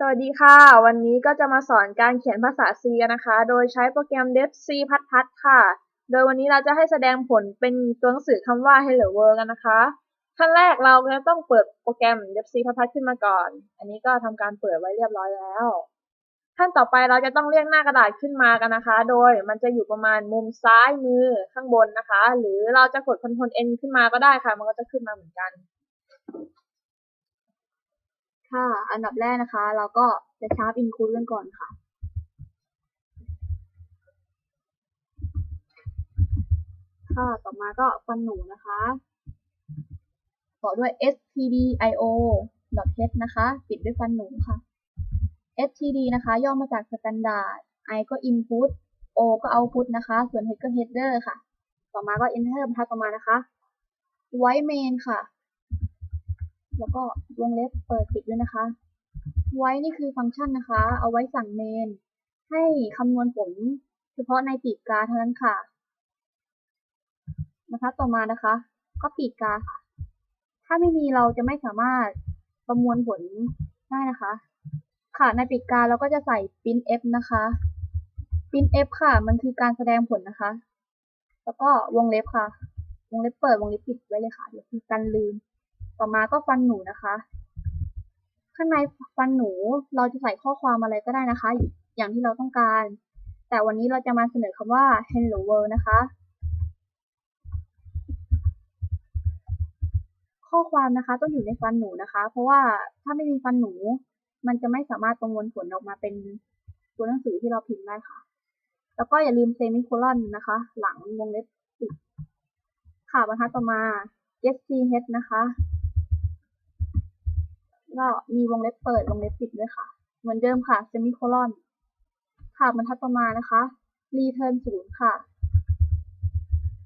สวัสดีค่ะ วันนี้ก็จะมาสอนการเขียนภาษา C กันนะคะ โดยใช้โปรแกรม Dev C พัดพัดค่ะ โดยวันนี้เราจะให้แสดงผลเป็นตัวหนังสือคำว่า Hello World กันนะคะ ขั้นแรกเราจะต้องเปิดโปรแกรม Dev C พัดพัดขึ้นมาก่อน อันนี้ก็ทำการเปิดไว้เรียบร้อยแล้ว ขั้นต่อไปเราจะต้องเรียกหน้ากระดาษขึ้นมากันนะคะ โดยมันจะอยู่ประมาณมุมซ้ายมือข้างบนนะคะ หรือเราจะกด Ctrl N ขึ้นมาก็ได้ค่ะ มันก็จะขึ้นมาเหมือนกัน ค่ะ อันดับแรกนะคะ เราก็จะชาร์ปอินคูดกันก่อนค่ะ ค่ะ ต่อมาก็ฟันหนูนะคะ ต่อด้วย stdio h นะคะ ปิดด้วยฟันหนูค่ะ std นะคะ ย่อมาจาก standard i ก็ input o ก็ output นะคะ ส่วน head ก็ header ค่ะ ต่อมาก็ enter บรรทัดต่อมานะคะ white main ค่ะ แล้วก็วงเล็บเปิดปิดด้วยนะคะ ไว้นี่คือฟังก์ชันนะคะ เอาไว้สั่งเมน ให้คำนวณผล เฉพาะในปีกกาเท่านั้นค่ะบรรทัดต่อมานะคะ ก็ปีกกาค่ะ ถ้าไม่มีเราจะไม่สามารถประมวลผลได้นะคะ ค่ะในปีกกาเราก็จะใส่ print f นะคะ print f ค่ะ มันคือการแสดงผลนะคะ แล้วก็วงเล็บค่ะ วงเล็บเปิดวงเล็บปิดไว้เลยค่ะเดี๋ยวคือกันลืม ต่อมาก็ฟันหนูนะคะ ข้างในฟันหนูเราจะใส่ข้อความอะไรก็ได้นะคะ อย่างที่เราต้องการ แต่วันนี้เราจะมาเสนอคำว่า hello world นะคะ ข้อความนะคะต้องอยู่ในฟันหนูนะคะ เพราะว่าถ้าไม่มีฟันหนู มันจะไม่สามารถประมวลผลออกมาเป็นตัวหนังสือที่เราพิมพ์ได้ค่ะ แล้วก็อย่าลืมเซมิโคลอนนะคะ หลังวงเล็บปิดค่ะบรรทัดต่อมา sch นะคะ ก็มีวงเล็บเปิดวงเล็บปิดด้วยค่ะ เหมือนเดิมค่ะเซมิโคลอนค่ะบรรทัดต่อมานะคะ return ศูนย์ค่ะ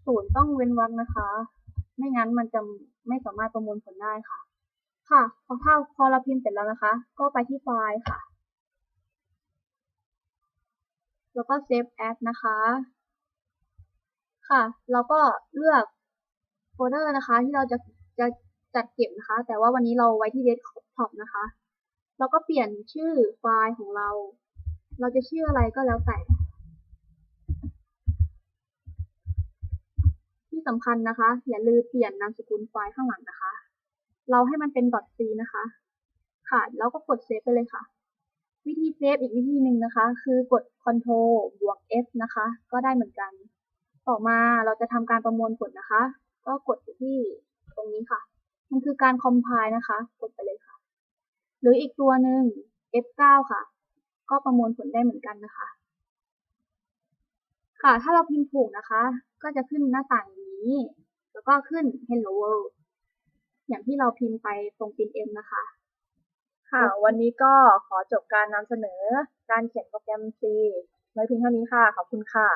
ศูนย์ต้องเว้นวรรคนะคะ ไม่งั้นมันจะไม่สามารถประมวลผลได้ค่ะ ค่ะพอถ้าพอเราพิมพ์เสร็จแล้วนะคะ ก็ไปที่ไฟล์ค่ะ แล้วก็ save as นะคะ ค่ะ เราก็เลือกโฟลเดอร์นะคะ ที่เราจะจะจัดเก็บนะคะ แต่ว่าวันนี้เราไว้ที่เดส desktop นะคะ เราก็เปลี่ยนชื่อไฟล์ของเรา เราจะชื่ออะไรก็แล้วแต่ ที่สำคัญนะคะ อย่าลืมเปลี่ยนนามสกุลไฟล์ข้างหลังนะคะ เราให้มันเป็น .c นะคะ ค่ะ แล้วก็กดเซฟไปเลยค่ะ วิธีเซฟอีกวิธีหนึ่งนะคะ คือกด Ctrl บวก F นะคะ ก็ได้เหมือนกัน ต่อมาเราจะทำการประมวลผลนะคะ ก็กดที่ตรงนี้ค่ะ มันคือการ compile นะคะ กดไป หรืออีกตัวหนึ่ง F9 ค่ะ ก็ประมวลผลได้เหมือนกันนะคะ ค่ะ ถ้าเราพิมพ์ถูกนะคะ ก็จะขึ้นหน้าต่างนี้ แล้วก็ขึ้น Hello World อย่างที่เราพิมพ์ไปตรง print m นะคะ ค่ะ วันนี้ก็ขอจบการนำเสนอการเขียนโปรแกรม C ไว้เพียงเท่านี้ค่ะ ขอบคุณค่ะ